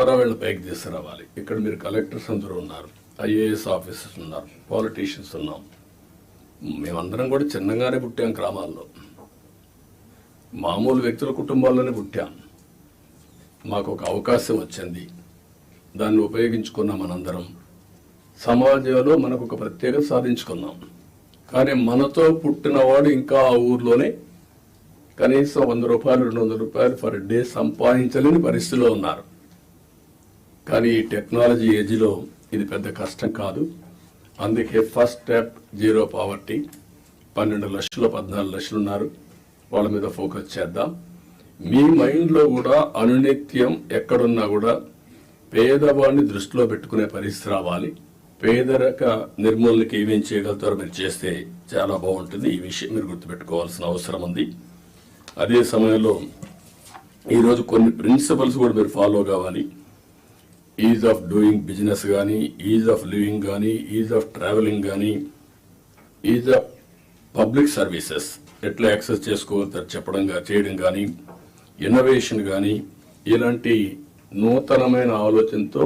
ద్వారా వీళ్ళు పైకి తీసుకురావాలి. ఇక్కడ మీరు కలెక్టర్స్ అందరూ ఉన్నారు ఐఏఎస్ ఆఫీసర్స్ ఉన్నారు పాలిటీషియన్స్ ఉన్నాం. మేమందరం కూడా చిన్నగానే పుట్టాం గ్రామాల్లో. మామూలు వ్యక్తుల కుటుంబాల్లోనే పుట్టాం. మాకు ఒక అవకాశం వచ్చింది. దాన్ని ఉపయోగించుకున్నాం మనందరం సమాజంలో మనకు ఒక ప్రత్యేకత సాధించుకున్నాం. కానీ మనతో పుట్టినవాడు ఇంకా ఆ ఊర్లోనే కనీసం వంద రూపాయలు రెండు వందల రూపాయలు పర్ డే సంపాదించలేని పరిస్థితిలో ఉన్నారు. కానీ ఈ టెక్నాలజీ ఏజ్లో ఇది పెద్ద కష్టం కాదు. అందుకే ఫస్ట్ స్టెప్ జీరో పావర్టీ. పన్నెండు లక్షలు పద్నాలుగు లక్షలు ఉన్నారు. వాళ్ళ మీద ఫోకస్ చేద్దాం. మీ మైండ్లో కూడా అనునిత్యం ఎక్కడున్నా కూడా పేదవాడిని దృష్టిలో పెట్టుకునే పరిస్థితి రావాలి. పేదరిక నిర్మూలనకి ఏమేం చేయగలుగుతారో మీరు చేస్తే చాలా బాగుంటుంది. ఈ విషయం మీరు గుర్తుపెట్టుకోవాల్సిన అవసరం ఉంది. అదే సమయంలో ఈరోజు కొన్ని ప్రిన్సిపల్స్ కూడా మీరు ఫాలో కావాలి. ఈజ్ ఆఫ్ డూయింగ్ బిజినెస్ కానీ ఈజ్ ఆఫ్ లివింగ్ కానీ ఈజ్ ఆఫ్ ట్రావెలింగ్ కానీ ఈజ్ ఆఫ్ పబ్లిక్ సర్వీసెస్ ఎట్లా యాక్సెస్ చేసుకోవచ్చు చెప్పడం చేయడం కానీ ఇన్నోవేషన్ కానీ ఇలాంటి నూతనమైన ఆలోచనతో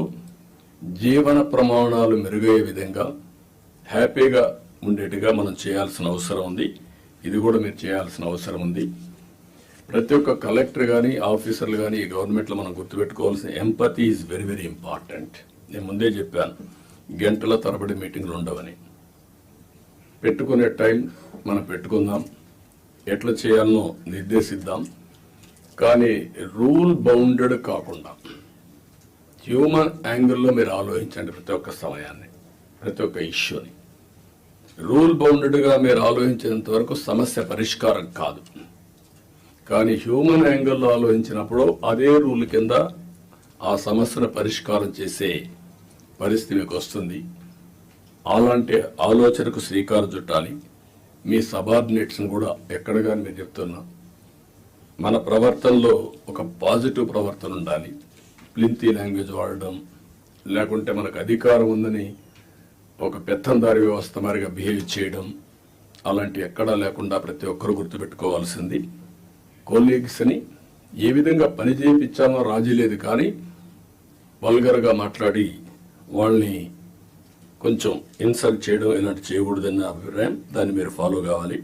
జీవన ప్రమాణాలు మెరుగయ్యే విధంగా హ్యాపీగా ఉండేట్టుగా మనం చేయాల్సిన అవసరం ఉంది. ఇది కూడా మీరు చేయాల్సిన అవసరం ఉంది. ప్రతి ఒక్క కలెక్టర్ కానీ ఆఫీసర్లు కానీ ఈ గవర్నమెంట్లో మనం గుర్తుపెట్టుకోవాల్సిన empathy is very very important నేను ముందే చెప్పాను గంటల తరబడి మీటింగ్లు ఉండవని. పెట్టుకునే టైం మనం పెట్టుకుందాం ఎట్లా చేయాలనో నిర్దేశిద్దాం కానీ రూల్ బౌండెడ్ కాకుండా హ్యూమన్ యాంగిల్లో మీరు ఆలోచించండి ప్రతి ఒక్క సమయాన్ని ప్రతి ఒక్క ఇష్యూని రూల్ బౌండెడ్గా మీరు ఆలోచించేంత వరకు సమస్య పరిష్కారం కాదు. కానీ హ్యూమన్ యాంగిల్లో ఆలోచించినప్పుడు అదే రూల్ కింద ఆ సమస్యను పరిష్కారం చేసే పరిస్థితి మీకు వస్తుంది. అలాంటి ఆలోచనకు శ్రీకారం చుట్టాలి. మీ సబార్డినేట్స్ని కూడా ఎక్కడ కానీ మీరు చెప్తున్నా. మన ప్రవర్తనలో ఒక పాజిటివ్ ప్రవర్తన ఉండాలి. ప్లింతీ లాంగ్వేజ్ వాడడం లేకుంటే మనకు అధికారం ఉందని ఒక పెత్తందారి వ్యవస్థ మారిగా బిహేవ్ చేయడం అలాంటి ఎక్కడా లేకుండా ప్రతి ఒక్కరూ గుర్తుపెట్టుకోవాల్సింది. కొలీగ్స్ని ఏ విధంగా పని చేయించామో రాజీ లేదు కానీ వల్గర్గా మాట్లాడి వాళ్ళని కొంచెం ఇన్సల్ట్ చేయడం ఇలాంటి చేయకూడదన్న అభిప్రాయం. దాన్ని మీరు ఫాలో కావాలి.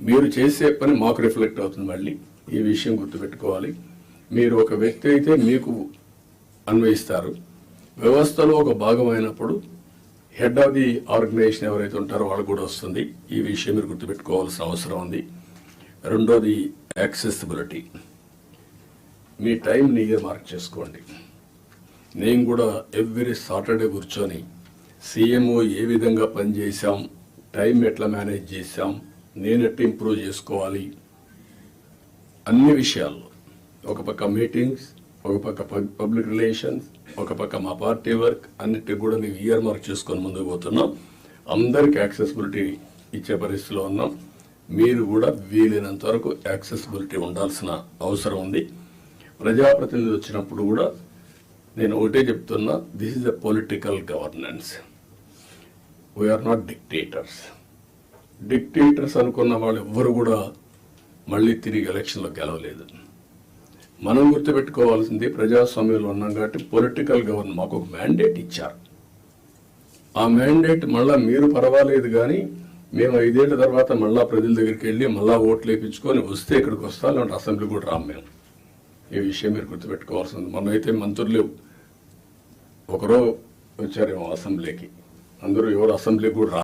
మీరు చేసే పని మాకు రిఫ్లెక్ట్ అవుతుంది మళ్ళీ. ఈ విషయం గుర్తుపెట్టుకోవాలి. మీరు ఒక వ్యక్తి అయితే మీకు అన్వయిస్తారు. వ్యవస్థలో ఒక భాగమైనప్పుడు హెడ్ ఆఫ్ ది ఆర్గనైజేషన్ ఎవరైతే ఉంటారో వాళ్ళు కూడా వస్తుంది. ఈ విషయం మీరు గుర్తుపెట్టుకోవాల్సిన అవసరం ఉంది. రెండోది యాక్సెసిబిలిటీ. మీ టైంని ఇయర్ మార్క్ చేసుకోండి. నేను కూడా ఎవ్రీ సాటర్డే కూర్చొని సీఎంఓ ఏ విధంగా పనిచేశాం టైం ఎట్లా మేనేజ్ చేశాం నేను ఎట్లా ఇంప్రూవ్ చేసుకోవాలి అన్ని విషయాల్లో. ఒక పక్క మీటింగ్స్ ఒక పక్క పబ్- పబ్లిక్ రిలేషన్స్ ఒక పక్క మా పార్టీ వర్క్ అన్నిటికి కూడా మేము ఇయర్ మార్క్ చేసుకొని ముందుకు పోతున్నాం. అందరికి యాక్సెసిబిలిటీ ఇచ్చే పరిస్థితిలో ఉన్నాం. మీరు కూడా వీలైనంత వరకు యాక్సెసిబిలిటీ ఉండాల్సిన అవసరం ఉంది. ప్రజాప్రతినిధి వచ్చినప్పుడు కూడా నేను ఒకటే చెప్తున్నా this is a political governance we are not dictators dictators అనుకున్న వాళ్ళు ఎవ్వరు కూడా మళ్ళీ తిరిగి ఎలక్షన్లో గెలవలేదు. మనం గుర్తుపెట్టుకోవాల్సింది ప్రజాస్వామ్యంలో ఉన్నాం కాబట్టి పొలిటికల్ గవర్నమెంట్ మాకు ఒక మ్యాండేట్ ఇచ్చారు. ఆ మ్యాండేట్ మళ్ళీ మీరు పర్వాలేదు కానీ మేము ఐదేళ్ళ తర్వాత మళ్ళా ప్రజల దగ్గరికి వెళ్ళి మళ్ళా ఓట్లు వేయించుకొని వస్తే ఇక్కడికి వస్తా లేదంటే అసెంబ్లీ కూడా రాము మేము. ఈ విషయం మీరు గుర్తుపెట్టుకోవాల్సింది. మొన్న అయితే మంత్రులు ఒకరో వచ్చారేమో అసెంబ్లీకి. అందరూ ఎవరు అసెంబ్లీకి కూడా